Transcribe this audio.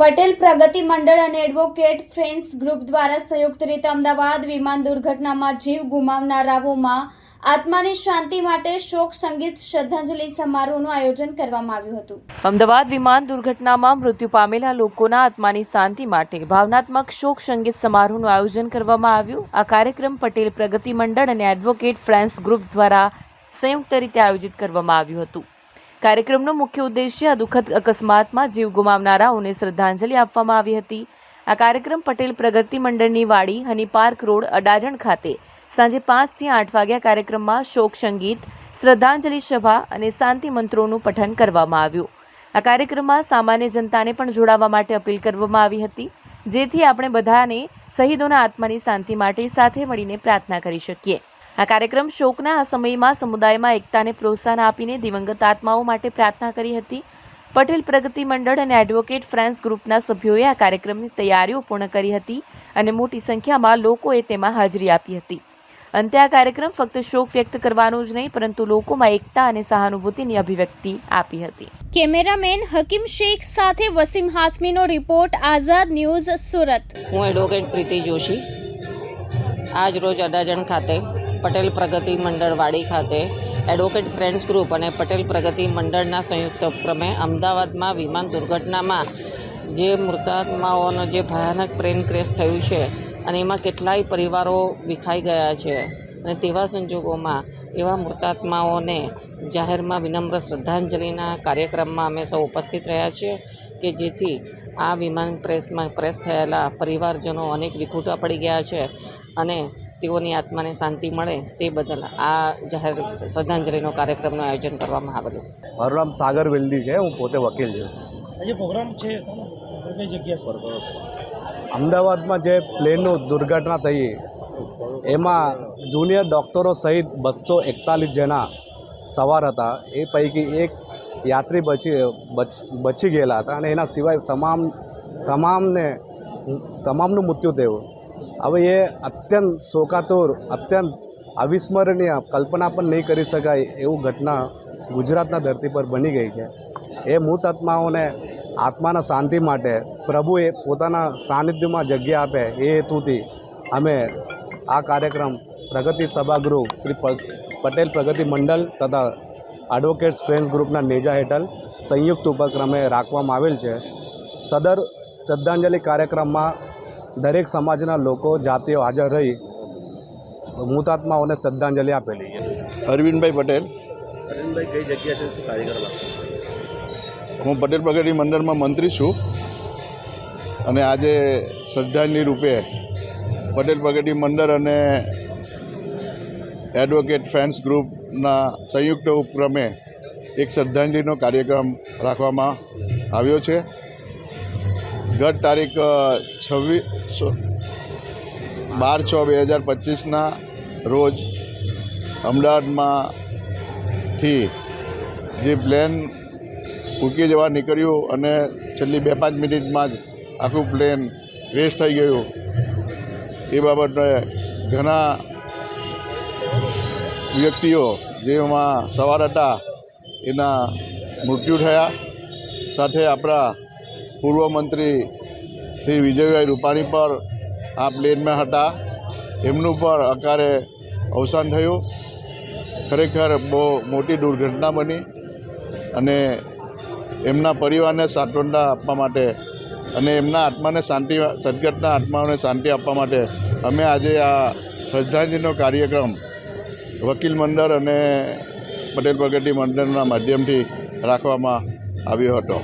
પટેલ પ્રગતિ મંડળ અને advocate friends group દ્વારા સંયુક્ત રીતે અમદાવાદ વિમાન દુર્ઘટનામાં જીવ ગુમાવનારાઓમાં આત્માની શાંતિ માટે શોક સંગીત શ્રદ્ધાંજલિ સમારોહનું આયોજન કરવામાં આવ્યું હતું. અમદાવાદ વિમાન દુર્ઘટનામાં મૃત્યુ પામેલા લોકોના આત્માની શાંતિ માટે ભાવનાત્મક શોક સંગીત સમારોહનું આયોજન કરવામાં આવ્યું. આ કાર્યક્રમ પટેલ પ્રગતિ મંડળ અને એડવોકેટ ફ્રેન્ડ્સ ગ્રુપ દ્વારા સંયુક્ત રીતે આયોજિત કરવામાં આવ્યું હતું. કાર્યક્રમનો મુખ્ય ઉદ્દેશ્ય આ દુઃખદ અકસ્માતમાં જીવ ગુમાવનારાઓને શ્રદ્ધાંજલિ આપવામાં આવી હતી. આ કાર્યક્રમ પટેલ પ્રગતિ મંડળની વાડી, હની પાર્ક રોડ, અડાજણ ખાતે સાંજે પાંચથી આઠ વાગ્યા કાર્યક્રમમાં શોક સંગીત, શ્રદ્ધાંજલિ સભા અને શાંતિ મંત્રોનું પઠન કરવામાં આવ્યું. આ કાર્યક્રમમાં સામાન્ય જનતાને પણ જોડાવા માટે અપીલ કરવામાં આવી હતી, જેથી આપણે બધાને શહીદોના આત્માની શાંતિ માટે સાથે મળીને પ્રાર્થના કરી શકીએ. આ કાર્યક્રમ શોકના આ સમયમાં સમુદાયમાં એકતાને પ્રોત્સાહન આપીને દિવંગત આત્માઓ માટે પ્રાર્થના કરી હતી. પટેલ પ્રગતિ મંડળ અને એડવોકેટ ફ્રેન્ડ્સ ગ્રુપના સભ્યોએ આ કાર્યક્રમની તૈયારીઓ પૂર્ણ કરી હતી અને મોટી સંખ્યામાં લોકોએ તેમાં હાજરી આપી હતી. અંતે આ કાર્યક્રમ ફક્ત શોક વ્યક્ત કરવાનો જ નહીં પરંતુ લોકોમાં એકતા અને સહાનુભૂતિની અભિવ્યક્તિ આપી હતી. કેમેરામેન હકીમ શેખ સાથે વસીમ હાસમીનો રિપોર્ટ આઝાદ ન્યૂઝ સુરત. હું એડવોકેટ પ્રીતિ જોશી. આજ રોજ અડાજણ ખાતે પટેલ પ્રગતિ મંડળ વાડી ખાતે એડવોકેટ ફ્રેન્ડ્સ ગ્રુપ અને પટેલ પ્રગતિ મંડળના સંયુક્ત ઉપક્રમે અમદાવાદમાં વિમાન દુર્ઘટનામાં જે મૃતાત્માઓનો જે ભયાનક પ્લેન ક્રેશ થયું છે અને એમાં કેટલાય પરિવારો વિખાઈ ગયા છે અને તેવા સંજોગોમાં એવા મૃતાત્માઓને જાહેરમાં વિનમ્ર શ્રદ્ધાંજલિના કાર્યક્રમમાં અમે સૌ ઉપસ્થિત રહ્યા છીએ કે જેથી આ વિમાન પ્રેસમાં પ્રેસ થયેલા પરિવારજનો અનેક વિખૂટા પડી ગયા છે અને તેઓની આત્માને શાંતિ મળે તે બદલ આ જાહેર શ્રદ્ધાંજલિનો કાર્યક્રમનું આયોજન કરવામાં આવેલું. મારું નામ સાગર વેલ્દી છે હું પોતે વકીલ છું. આજે પ્રોગ્રામ છે કઈ જગ્યા પર અમદાવાદમાં જે પ્લેનનું દુર્ઘટના થઈ એમાં જુનિયર ડૉક્ટરો સહિત બસો એકતાલીસ જણા સવાર હતા. એ પૈકી એક યાત્રી બચી બચી ગયેલા હતા અને એના સિવાય તમામ તમામને તમામનું મૃત્યુ થયું. હવે એ અત્યંત શોકાતુર, અત્યંત અવિસ્મરણીય કલ્પના પણ નહીં કરી શકાય એવું ઘટના ગુજરાતના ધરતી પર બની ગઈ છે. એ મૃત આત્માઓને આત્માના શાંતિ માટે પ્રભુએ પોતાના સાનિધ્યમાં જગ્યા આપે એ હેતુથી અમે આ કાર્યક્રમ પ્રગતિ સભાગૃહ શ્રી પટેલ પ્રગતિ મંડળ તથા એડવોકેટ્સ ફ્રેન્ડ્સ ગ્રુપના નેજા હેઠળ સંયુક્ત ઉપક્રમે રાખવામાં આવેલ છે. સદર શ્રદ્ધાંજલિ કાર્યક્રમમાં દરેક સમાજના લોકો જાતિઓ હાજર રહી મૃતાત્માઓને શ્રદ્ધાંજલિ આપેલી છે. અરવિંદભાઈ પટેલ. અરવિંદભાઈ કઈ જગ્યા છે? કાર્યક્રમ હું પટેલ પ્રગતિ મંડળમાં મંત્રી છું અને આજે શ્રદ્ધાંજલિ રૂપે પટેલ પ્રગતિ મંડળ અને એડવોકેટ ફેન્સ ગ્રુપના સંયુક્ત ઉપક્રમે એક શ્રદ્ધાંજલિનો કાર્યક્રમ રાખવામાં આવ્યો છે. ગત તારીખ છવ્વીસ બાર છ બે હજાર પચીસના રોજ અમદાવાદમાંથી જે પ્લેન ઉકી જવા નીકળ્યું અને છેલ્લી બે પાંચ મિનિટમાં જ આખું પ્લેન ક્રેશ થઈ ગયું. એ બાબતે ઘણા વ્યક્તિઓ જેમાં સવાર હતા, એના મૃત્યુ થયા. સાથે આપણા પૂર્વ મંત્રી શ્રી વિજયભાઈ રૂપાણી પર આ પ્લેનમાં હતા. એમનું પણ અકારે અવસાન થયું. ખરેખર બહુ મોટી દુર્ઘટના બની અને એમના પરિવારને સાંત્વના આપવા માટે અને એમના આત્માને શાંતિ, સદગતના આત્માઓને શાંતિ આપવા માટે અમે આજે આ શ્રદ્ધાંજલિનો કાર્યક્રમ વકીલ મંડળ અને પટેલ પ્રગતિ મંડળના માધ્યમથી રાખવામાં આવ્યો હતો.